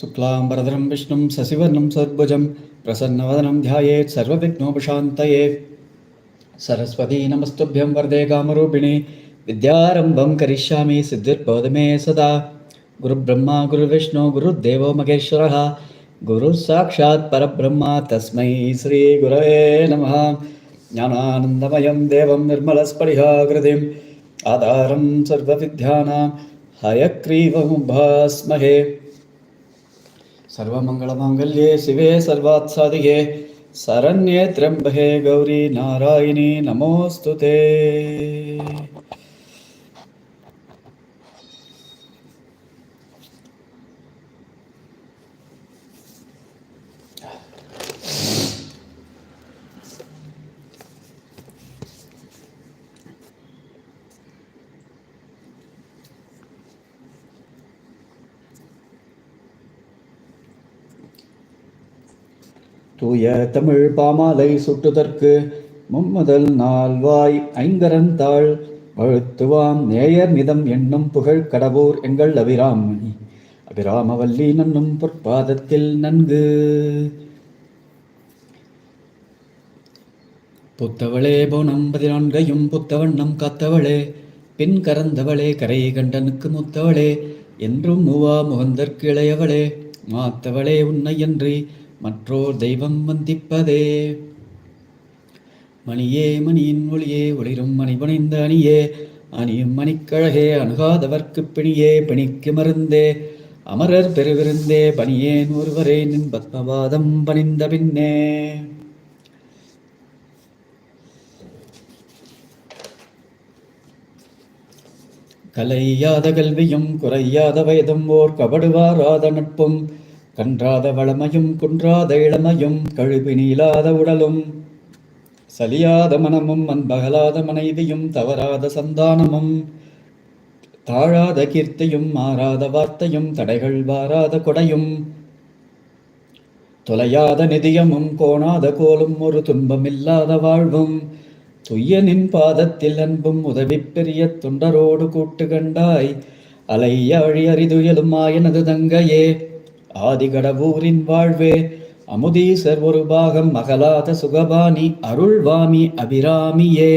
शुक्लाम्बरधरं, विष्णुं सशिवर्णं सद्भुजं, प्रसन्नवदनं ध्यायेत्, सर्वविघ्नोपशान्तये। सरस्वती नमस्तुभ्यं वरदे कामरूपिणि, विद्यारम्भं करिष्यामि सिद्धिर्भवति मे सदा। गुरुब्रह्मा, गुरुविष्णु गुरुदेवो महेश्वरः। गुरुः साक्षात् परब्रह्म, तस्मै श्रीगुरवे नमः। ज्ञानानन्दमयं देवं निर्मलस्फटिकाकृतिम्, आधारं सर्वविद्यानां हयग्रीवमुभास्महे सर्वमङ्गलमाङ्गल्ये शिवे सर्वात्सादिके शरण्ये त्र्यम्बके गौरी नारायणी नमोऽस्तु ते தூய தமிழ் பாமாலை சுட்டுதற்கு மும்முதல் நால்வாய் ஐங்கரந்தாள் வழுத்துவாம் நேயர் நிதம் என்னும் புகழ் கடவுர் எங்கள் அபிராமணி அபிராமவல்லி நன்னும் பொற்பாதத்தில் நன்கு. புத்தவளே போனம் பதினான்கையும் புத்தவண்ணம் காத்தவளே. பின் கறந்தவளே கரை கண்டனுக்கு முத்தவளே. என்றும் மூவா முகந்தற்கு இளையவளே. மாத்தவளே உன்னையன்றி மற்றோர் தெய்வம் வந்திப்பதே. மணியே மணியின் ஒளியே ஒளிரும் மணிபணிந்த அணியே. அணியும் மணிக்கழகே அணுகாதவர்க்கு பிணியே பிணிக்கு மருந்தே. அமரர் பெருவிருந்தே பணியேன் ஒருவரே நின் பத்மபாதம் பணிந்த பின்னே. கலையாத கல்வியும் குறையாத வயதும் ஓர் கபடுவாராத நட்பும். கன்றாத வளமையும் குன்றாத இளமையும் கழுவி நீளாத உடலும் சலியாத மனமும் அன்பகலாத மனைவியும் தவறாத சந்தானமும் தாழாத கீர்த்தியும் மாறாத வார்த்தையும் தடைகள் வாராத கொடையும் தொலையாத நிதியமும் கோணாத கோலும் ஒரு துன்பமில்லாத வாழ்வும் துய்யனின் பாதத்தில் அன்பும் உதவி பெரிய தொண்டரோடு கூட்டு கண்டாய் அலையாழி அறிதுயலும் ஆயனது தங்கையே ஆதிகடவூரின் வாழ்வே அமுதீசர் ஒரு பாகம் மகளாத சுகபாணி அருள்வாமி அபிராமியே.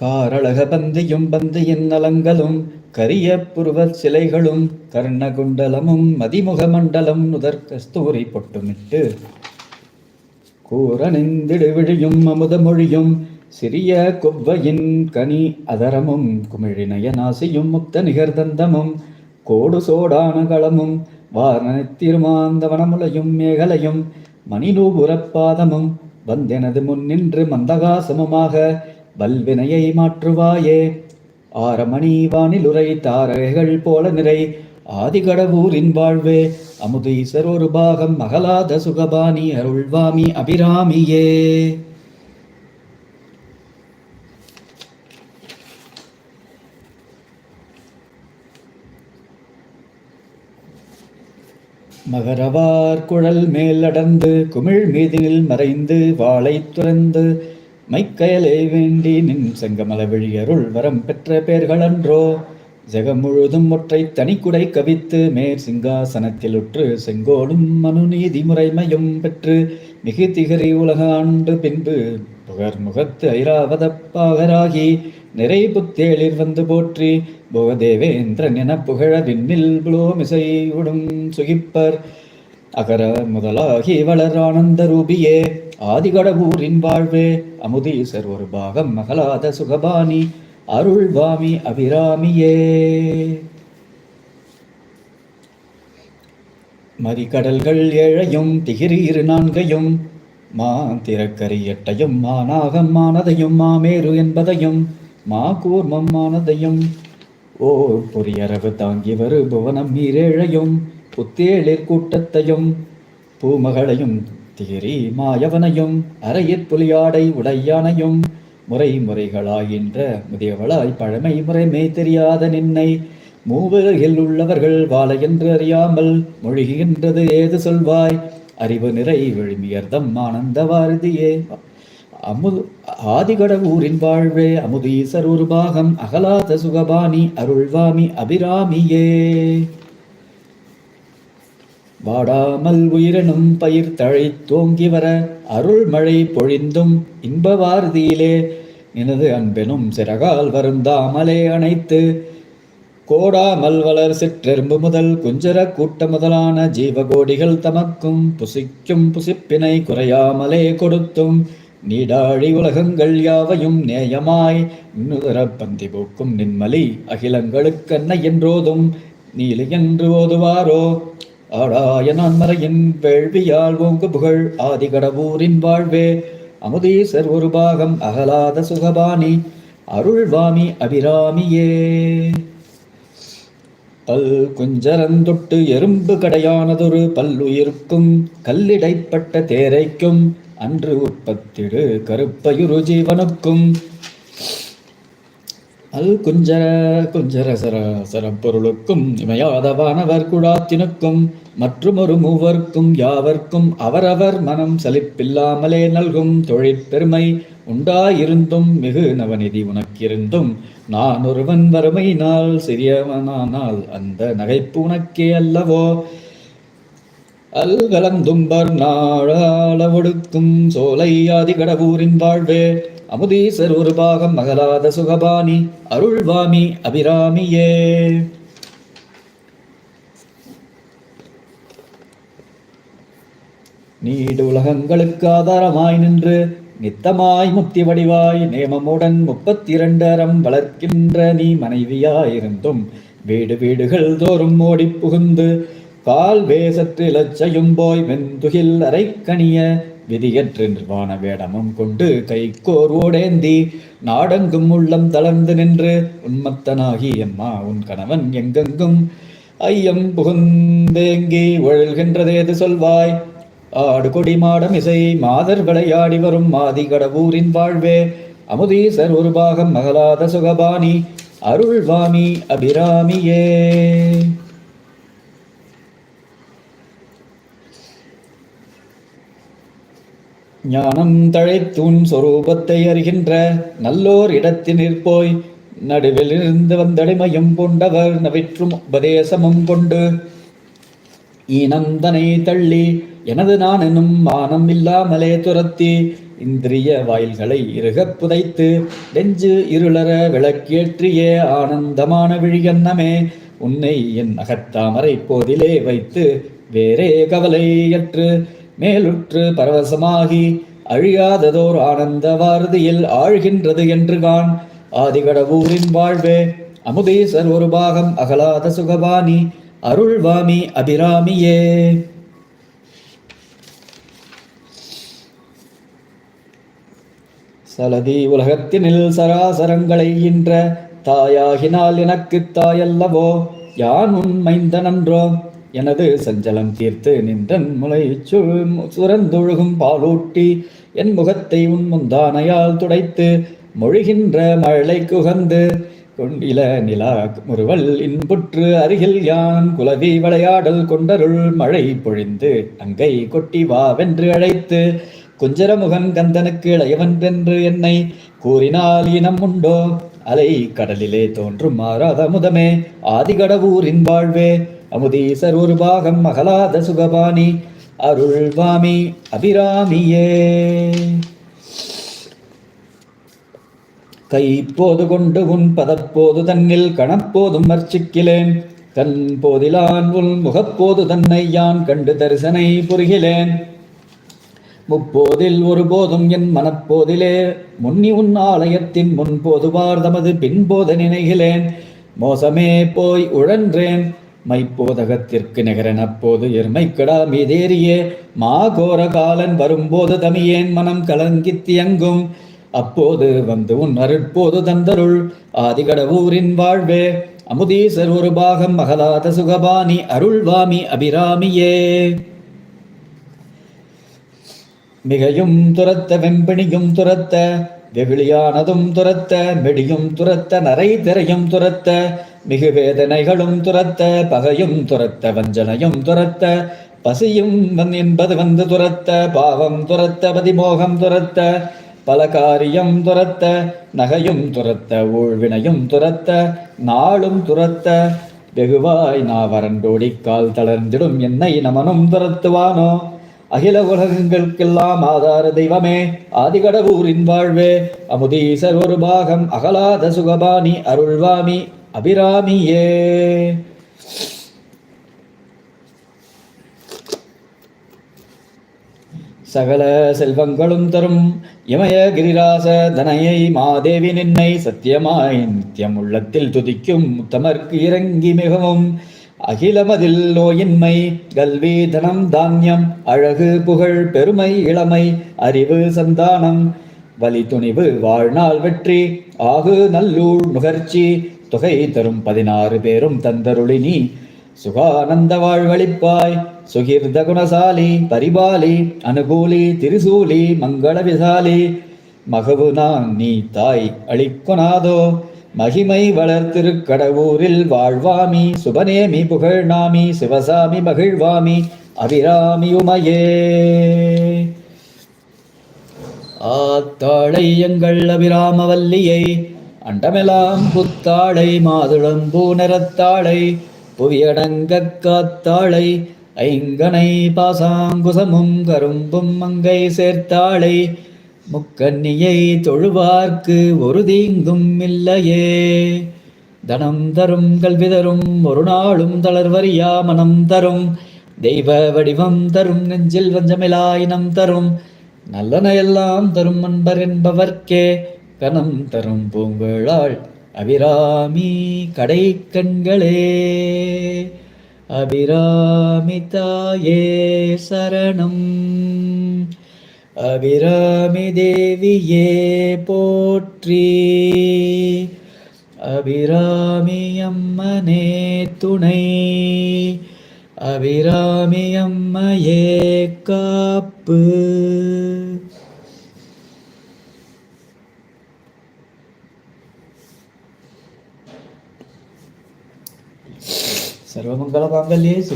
காரழக பந்தியும் பந்தியின் நலங்களும் கரிய புருவச் சிலைகளும் கர்ணகுண்டலமும் மதிமுக மண்டலம் நுதர் கஸ்தூரி பொட்டுமிட்டு கூரணிந்திடு விழியும் அமுதமொழியும் சிறிய கொவ்வையின் கனி அதரமும் குமிழினய நாசியும் முக்த நிகர்தந்தமும் கோடு சோடான களமும் வாரணத்திருமாந்த வனமுலையும் மேகலையும் மணிநூபுரப்பாதமும் வந்தெனது முன்னின்று மந்தகாசமுமாக வல்வினையை மாற்றுவாயே. ஆரமணி வானிலுரை தாரகைகள் போல நிறை ஆதிகடவூரின் வாழ்வே அமுதீசர் ஒரு பாகம் மகளாத சுகபாணி அருள்வாமி அபிராமியே. மகரவார் குழல் மேலடர்ந்து குமிழ் மீதினில் மறைந்து வாளை துறந்து மைக்கயலை வேண்டி நின் செங்கமல விழியருள் வரம் பெற்ற பேர்களன்றோ ஜெகம் முழுதும் ஒற்றை தனிக்குடை கவித்து மேற் சிங்காசனத்தில் உற்று செங்கோடும் மனுநீதி முறைமையும் பெற்று மிகு திகரி உலகாண்டு பின்பு புகர் முகத்து ஐராவதப்பாகராகி நிறை புத்தேளிர் வந்து போற்றி போகதேவேந்திரன் என புகழ விண்ணில் புலோமிசை உடும் சுகிப்பர் அகர முதலாகி வளர் ஆனந்த ரூபியே ஆதிகடவூரின் வாழ்வே அமுதீசர் ஒரு பாகம் மகளாத சுகபாணி அருள்வாமி அபிராமியே மறிகடல்கள் ஏழையும் திகிரி இரு நான்கையும் மாந்திரக்கரியட்டையும் மாநாகம் மானதையும் மாமேரு என்பதையும் மா கூர்மம் மானதையும் ஓ பொரியரவு தாங்கி வரு புவனம் மீரேழையும் புத்தேளிர் கூட்டத்தையும் பூமகளையும் திகிரி மாயவனையும் அரையிற் புலியாடை உடையானையும் முறை முறைகளாகின்ற முதியவளாய் பழமை முறைமை தெரியாத நின்னை மூவகில் உள்ளவர்கள் வாழ என்று அறியாமல் மொழிகின்றது ஏது சொல்வாய்? அறிவு நிறை விழுமியர்தம் ஆனந்த வாரதியே. அமுது ஆதிகடவூரின் வாழ்வே அமுதீசர் ஒரு பாகம் அகலாத சுகபாணி அருள்வாமி அபிராமியே. வாடாமல் உயிரினும் பயிர் தழைத்தோங்கி வர அருள்மழை பொழிந்தும் இன்பவாரதியிலே எனது அன்பெனும் சிறகால் வருந்தாமலே அணைத்து கோடாமல் வளர் சிற்றெரும்பு முதல் குஞ்சர கூட்ட முதலான ஜீவகோடிகள் தமக்கும் புசிக்கும் புசிப்பினை குறையாமலே கொடுத்தும் நீடாழி உலகங்கள் யாவையும் நேயமாய் நுதர பந்தி போக்கும் நின்மலி அகிலங்களுக்கென்ன என்றோதும் நீலி என்று ஓதுவாரோ? ஆடாய நான்மறையின் வேள்வியால் ஓங்கு புகழ் ஆதிகடவூரின் வாழ்வே. அமுதீசர் ஒரு பாகம் அகலாத சுகபாணி அருள்வாமி அபிராமியே. பல் குஞ்சரந்தொட்டு எறும்பு கடையானதொரு பல்லுயிர்க்கும் கல்லிடைப்பட்ட தேரைக்கும் அன்று உற்பத்திடு கருப்பயுரு ஜீவனுக்கும். அல் குஞ்சர குஞ்சர சர சரப்பொருளுக்கும் இமையாதவானவர் குழாத்தினுக்கும் மற்றும் ஒரு மூவர்க்கும் யாவர்க்கும் அவரவர் மனம் சலிப்பில்லாமலே நல்கும் தொழிற்பெருமை உண்டாயிருந்தும் மிகு நவநிதி உனக்கிருந்தும். நான் ஒருவன் வறுமையினால் சிறியவனானால் அந்த நகைப்பு உனக்கே அல்லவோ? அல்கலந்தும்பர் நாளாள ஒடுக்கும் சோலை ஆதிகடவூரின் வாழ்வே அமுதீசர் ஒரு பாகம் மகளாத சுகபாணி அருள்வாமி அபிராமியே. நீடு உலகங்களுக்கு ஆதாரமாய் நின்று நித்தமாய் முக்தி வடிவாய் நேமமுடன் முப்பத்தி இரண்டு அறம் வளர்க்கின்ற நீ மனைவியாயிருந்தும் வீடு வீடுகள் தோறும் ஓடிப் புகுந்து கால் வேசற்றிலச்சையும் போய் வெந்துகில் அரைக்கணிய விதியற்று நிர்வாண வேடமும் கொண்டு கைக்கோர் ஓடேந்தி நாடெங்கும் உள்ளம் தளர்ந்து நின்று உன்மத்தனாகி அம்மா உன் கணவன் எங்கெங்கும்? ஐயம் புகுந்தேங்கி ஒழல்கின்றதேது சொல்வாய்? ஆடு கொடி மாடம் இசை மாதர் விளையாடி வரும் மாதி கடவுரின் வாழ்வே அமுதீசர் ஒரு பாகம் மகளாத சுகபாணி அருள்வாமி அபிராமியே. ஞானம் தழைத்தூண் சொரூபத்தை அறிகின்ற நல்லோர் இடத்தில் நிற்போய் நடுவில் இருந்து வந்தடிமையும் கொண்டவர் நவிற்றும் உபதேசமும் கொண்டு. ஈனம் தனை தள்ளி எனது நான் எனும் மானம் இல்லாமலே துரத்தி இந்திரிய வாயில்களை இருகப் புதைத்து நெஞ்சு இருளற விளக்கேற்றிய ஆனந்தமான விழியன்னமே உன்னை என் அகத்தாமரை போதிலே வைத்து வேறே கவலையற்று மேலுற்று பரவசமாகி அழியாததோர் ஆனந்த வாரதியில் ஆழ்கின்றது என்று காண். ஆதிகடவூரின் வாழ்வே அமுதீசர் ஒரு பாகம் அகலாத சுகபாணி அருள்வாமி அபிராமியே. சலதி உலகத்தினில் சராசரங்களை ஈன்ற தாயாகினால் எனக்குத் தாயல்லவோ? யான் உன் மைந்தனன்றோ? எனது சஞ்சலம் தீர்த்து நின்றன் முளை சு சுரந்தொழுகும் பாலூட்டி என் முகத்தை உன் முந்தானையால் துடைத்து மொழிகின்ற மழை குகந்து கொண்டில நிலா முறுவல் இன்புற்று அருகில் யான் குலவி விளையாடல் கொண்டருள் மழை பொழிந்து அங்கை கொட்டி வா வென்று அழைத்து குஞ்சரமுகன் கந்தனுக்கு இளையவன்றென்று என்னை கூறினால் இனம் உண்டோ? அலை கடலிலே தோன்றும் மாறாத முதமே ஆதிகடவூரின் வாழ்வே அமுதீசர் ஒரு மகளாத சுகபாணி அருள்வாமி அபிராமியே. கைப்போது கொண்டு உன் பதப்போது தன்னில் கணப்போதும் மர்ச்சிக்கிலேன். கண் போதிலான் உன் முகப்போது தன்னை யான் கண்டு தரிசனை புரிகிலேன். முப்போதில் ஒருபோதும் என் மனப்போதிலே முன்னி உன் ஆலயத்தின் முன்போதுவார் தமது பின்போத நினைகிலேன். மோசமே போய் உழன்றேன். மைப்போதகத்திற்கு நிகரன் அப்போது எருமைக்கடா மீதேறியே மாகோர காலன் வரும்போது தமியேன் மனம் கலங்கித் தியங்கும். அப்போது வந்து உன் அருட்போது தந்தருள் ஆதிகடவூரின் வாழ்வே. அமுதீசர் ஒரு பாகம் மகளாத சுகபாணி அருள்வாமி அபிராமியே. மிகையும் துரத்த வெம்பிணியும் துரத்த வெகுளியானதும் துரத்த மெடியும் துரத்த நரை திரையும் துரத்த மிகு வேதனைகளும் துரத்த பகையும் துரத்த வஞ்சனையும் துரத்த பசியும் என்பது வந்து துரத்த பாவம் துரத்த பதிமோகம் துரத்த பல காரியம் துரத்த நகையும் துரத்த ஊழ்வினையும் துரத்த நாளும் துரத்த வெகுவாய் நாவரண்டோடி கால் தளர்ந்திடும் என்னை நமனும் துரத்துவானோ? அகில உலகங்களுக்கெல்லாம் ஆதார தெய்வமே ஆதிகடவூரின் வாழ்வே அமுதீசர் ஒரு பாகம் அகலாத சுகபாணி அருள்வாமி அபிராமியே. சகல செல்வங்களும் தரும் இமய கிரிராச தனையை மாதேவி நின்னை சத்தியமாய் நித்தியம் உள்ளத்தில் துதிக்கும் முத்தமர்க்கு இறங்கி மிகவும் அகிலமதில் நோயின்மை கல்வி தனம் தானியம் அழகு புகழ் பெருமை இளமை அறிவு சந்தானம் வலி துணிவு வாழ்நாள் வெற்றி ஆகு நல்லூர் நுகர்ச்சி தொகை தரும் பதினாறு பேரும் தந்தருளினி. சுகானந்த வாழ்வழிப்பாய் சுகிர்த குணசாலி பரிபாலி அனுகூலி திரிசூலி மங்கள விசாலி. மகவு நான் நீ தாய் அளிக்குனாதோ மகிமை வளர்த்திருக்கடவூரில் வாழ்வாமி. சுபநேமி புகழ்நாமி சிவசாமி மகிழ்வாமி. அபிராமி உமையே ஆத்தாளை எங்கள் அபிராமவல்லியை அண்டமெலாம் புத்தாளை மாதுளம் பூநரத்தாளை புவியடங்க காத்தாளை ஐங்கனை பாசாங்குசமும் கரும்பும் மங்கை சேர்த்தாளை முக்கன்னியை தொழுவார்க்கு ஒரு தீங்கும் இல்லையே. தனம் தரும் கல்வி தரும் ஒரு நாளும் தளர்வரியா மனம் தரும். தெய்வ வடிவம் தரும் நெஞ்சில் வஞ்சமிலாயினம் தரும். நல்லன எல்லாம் தரும் அன்பர் என்பவர்க்கே கனம் தரும் பூங்குழாள் அபிராமி கடை கண்களே அபிராமி தாயே சரணம். அபிராமி தேவியே போற்றி. அபிராமி அம்மனே துணை. அபிராமி அம்மையே காப்பு. Bela Galiense